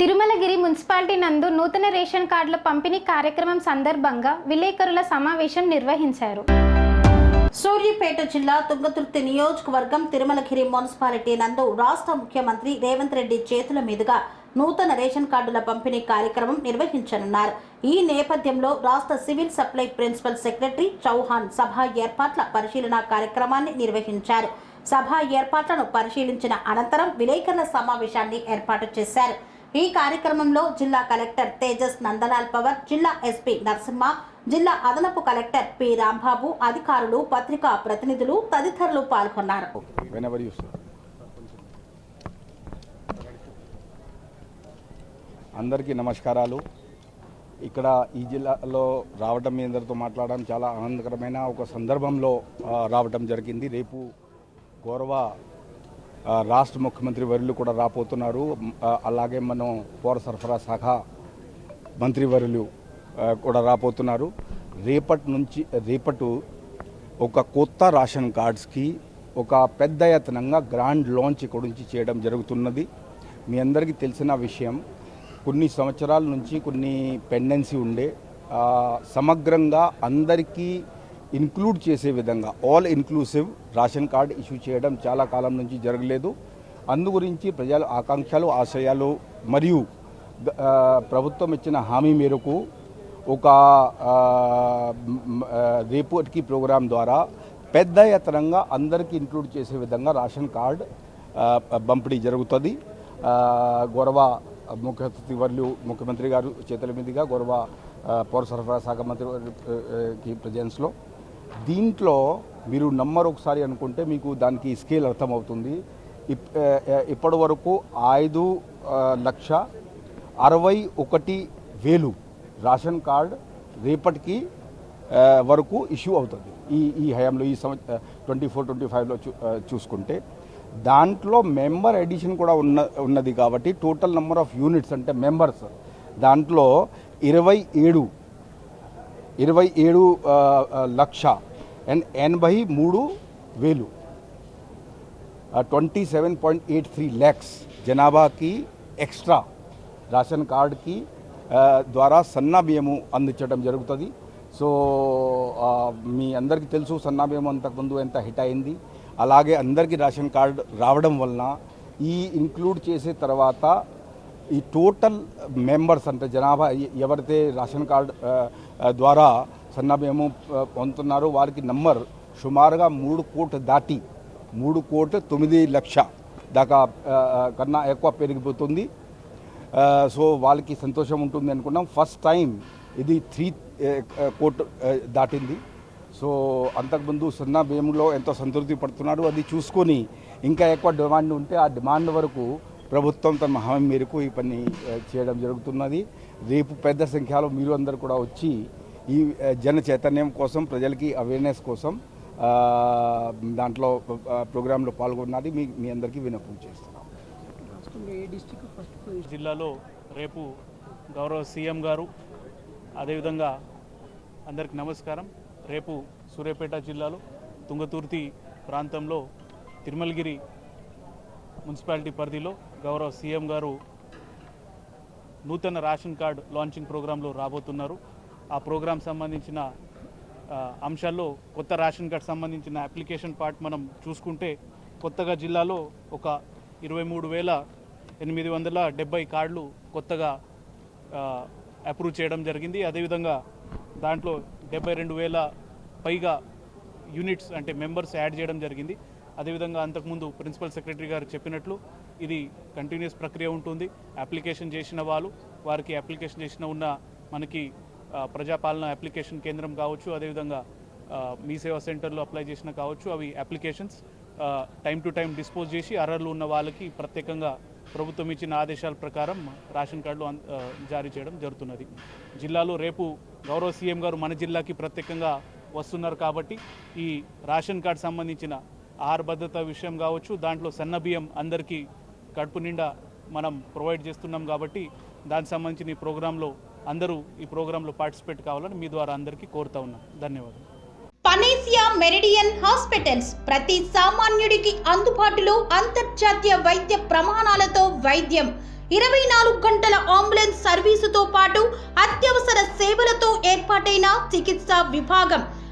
Tirumalagiri municipality నందు నూతన ration కార్డుల పంపిణీ కార్యక్రమం సందర్భంగా విలేకరుల సమావేశం నిర్వహించారు. సూర్యాపేట జిల్లా తుంగతుర్తి నియోజకవర్గం తిరుమలగిరి మున్సిపాలిటీ నందు రాష్ట్ర ముఖ్యమంత్రి రేవంత్ రెడ్డి చేతుల మీదుగా నూతన రేషన్ కార్డుల పంపిణీ కార్యక్రమం నిర్వహించనున్నారు. ఈ నేపథ్యంలో రాష్ట్ర civil supply principal secretary Chauhan సభ ఏర్పాట్ల పరిశీలన కార్యక్రమాన్ని నిర్వహించారు. సభ ఏర్పాట్లను పరిశీలించిన అనంతరం విలేకరుల సమావేశాన్ని ఏర్పాటు చేశారు. ఈ కార్యక్రమంలో జిల్లా కలెక్టర్ తేజస్ నందలాల్ పవర్ జిల్లా ఎస్పీ నరసింహ జిల్లా అదనపు కలెక్టర్ పి రాంబాబు అధికారులు పత్రికా ప్రతినిధులు తదితరులు పాల్గొన్నారు. అందరికీ నమస్కారాలు. ఇక్కడ ఈ జిల్లాలో రావడం మీ అందరితో మాట్లాడడం చాలా ఆనందకరమైన ఒక సందర్భంలో రావడం జరిగింది. రేపు గౌరవ రాష్ట్ర ముఖ్యమంత్రి వర్యులు కూడా రాబోతున్నారు. అలాగే మనం పౌర సరఫరా శాఖ మంత్రివర్యులు కూడా రాబోతున్నారు. రేపటి నుంచి రేపటి ఒక కొత్త రేషన్ కార్డ్స్కి ఒక పెద్ద ఎత్తనంగా గ్రాండ్ లాంచ్ ఇక్కడ నుంచి చేయడం జరుగుతున్నది. మీ అందరికీ తెలిసిన విషయం కొన్ని సంవత్సరాల నుంచి కొన్ని పెండెన్సీ ఉండే సమగ్రంగా అందరికీ ఇన్క్లూడ్ చేసే విధంగా all inclusive ration card issue చేయడం చాలా కాలం నుంచి జరగలేదు. అందు గురించి ప్రజల ఆకాంక్షలు ఆశయాలు మరియు ప్రభుత్వం ఇచ్చిన హామీ మేరకు ఒక రేపటికి ప్రోగ్రాం ద్వారా పెద్ద ఎత్తనంగా అందరికీ ఇంక్లూడ్ చేసే విధంగా రేషన్ కార్డ్ పంపిణీ జరుగుతుంది. ఆ, గౌరవ ముఖ్య అతిథి ముఖ్యమంత్రి గారు చేతుల మీదుగా గౌరవ పౌర సరఫరా శాఖ మంత్రి వారి, ప్రజెన్స్లో దీంట్లో మీరు నమ్మరు ఒకసారి అనుకుంటే మీకు దానికి స్కేల్ అర్థమవుతుంది. ఇప్- ఇప్పటి వరకు ఐదు లక్ష అరవై ఒకటి వేలు రేషన్ కార్డ్ రేపటికి వరకు ఇష్యూ అవుతుంది. ఈ ఈ హయాంలో ఈ సంవత్సరం ట్వంటీ ఫోర్ ట్వంటీ ఫైవ్లో చూ చూసుకుంటే. దాంట్లో మెంబర్ ఎడిషన్ కూడా ఉన్న ఉన్నది కాబట్టి టోటల్ నెంబర్ ఆఫ్ యూనిట్స్ అంటే మెంబర్స్ దాంట్లో ఇరవై ఏడు ఇరవై ఏడు లక్ష. అండ్ ఎనభై మూడు వేలు. Twenty seven point eight three lakhs జనాభాకి extra ration కార్డ్కి ద్వారా సన్నా బియ్యము అందించడం జరుగుతుంది. సో మీ అందరికీ తెలుసు సన్నా బియ్యం అంతకుముందు ఎంత హిట్ అయింది. అలాగే అందరికీ రేషన్ కార్డు రావడం వలన ఈ ఇంక్లూడ్ చేసే తర్వాత ఈ టోటల్ మెంబర్స్ అంటే జనాభా ఎవరైతే రేషన్ కార్డ్ ద్వారా సన్న పొందుతున్నారో వారికి నంబర్ సుమారుగా మూడు కోట్లు దాటి మూడు కోట్లు తొమ్మిది లక్ష దాకా కన్నా ఎక్కువ పెరిగిపోతుంది. సో వాళ్ళకి సంతోషం ఉంటుంది అనుకున్నాం. ఫస్ట్ టైం ఇది త్రీ కోట్ దాటింది. సో అంతకుముందు సున్నా బియ్యంలో ఎంతో సంతృప్తి పడుతున్నారు అది చూసుకొని ఇంకా ఎక్కువ డిమాండ్ ఉంటే ఆ డిమాండ్ వరకు ప్రభుత్వం తమ హామీ మేరకు ఈ పని చేయడం జరుగుతున్నది. రేపు పెద్ద సంఖ్యలో మీరు అందరు కూడా వచ్చి ఈ జన చైతన్యం కోసం ప్రజలకి అవేర్నెస్ కోసం దాంట్లో ప్రోగ్రాంలో పాల్గొన్నది మీ మీ అందరికీ వినపం చేస్తున్నాం. జిల్లాలో రేపు గౌరవ సీఎం గారు అదేవిధంగా అందరికి నమస్కారం. రేపు సూర్యాపేట జిల్లాలో తుంగతుర్తి ప్రాంతంలో తిరుమలగిరి మున్సిపాలిటీ పరిధిలో గౌరవ సీఎం గారు నూతన రేషన్ కార్డ్ లాంచింగ్ ప్రోగ్రాంలో రాబోతున్నారు. ఆ ప్రోగ్రాం సంబంధించిన అంశాల్లో కొత్త రేషన్ కార్డ్ సంబంధించిన అప్లికేషన్ పార్ట్ మనం చూసుకుంటే కొత్తగా జిల్లాలో ఒక ఇరవై మూడు వేల ఎనిమిది వందల డెబ్బై కార్డులు కొత్తగా అప్రూవ్ చేయడం జరిగింది. అదేవిధంగా దాంట్లో డెబ్బై రెండు వేల పైగా యూనిట్స్ అంటే మెంబర్స్ యాడ్ చేయడం జరిగింది. అదేవిధంగా అంతకుముందు ప్రిన్సిపల్ సెక్రటరీ గారు చెప్పినట్లు ఇది కంటిన్యూస్ ప్రక్రియ ఉంటుంది. అప్లికేషన్ చేసిన వాళ్ళు వారికి అప్లికేషన్ చేసిన ఉన్న మనకి ప్రజాపాలన అప్లికేషన్ కేంద్రం కావచ్చు అదేవిధంగా మీ సేవా సెంటర్లో అప్లై చేసిన కావచ్చు అవి applications time to time dispose చేసి అర్హర్లు ఉన్న వాళ్ళకి ప్రత్యేకంగా ప్రభుత్వం ఇచ్చిన ఆదేశాల ప్రకారం రేషన్ కార్డులు జారీ చేయడం జరుగుతున్నది. జిల్లాలో రేపు గౌరవ సీఎం గారు మన జిల్లాకి ప్రత్యేకంగా వస్తున్నారు కాబట్టి ఈ రేషన్ కార్డు సంబంధించిన ఆహార భద్రత విషయం కావచ్చు దాంట్లో సన్న బియ్యం అందరికీ కడుపు నిండా మనం ప్రొవైడ్ చేస్తున్నాం కాబట్టి దానికి సంబంధించిన ఈ ప్రోగ్రాంలో అందరూ ఈ ప్రోగ్రాంలో పార్టిసిపేట్ కావాలని మీ ద్వారా అందరికీ కోరుతా ఉన్నాం. ధన్యవాదాలు. పనేసియా మెరిడియన్ హాస్పిటల్స్ ప్రతి సామాన్యుడికి అందుబాటులో అంతర్జాతీయ వైద్య ప్రమాణాలతో వైద్యం. ఇరవై నాలుగు గంటల అంబులెన్స్ సర్వీసుతో పాటు అత్యవసర సేవలతో ఏర్పాటైన చికిత్సా విభాగం.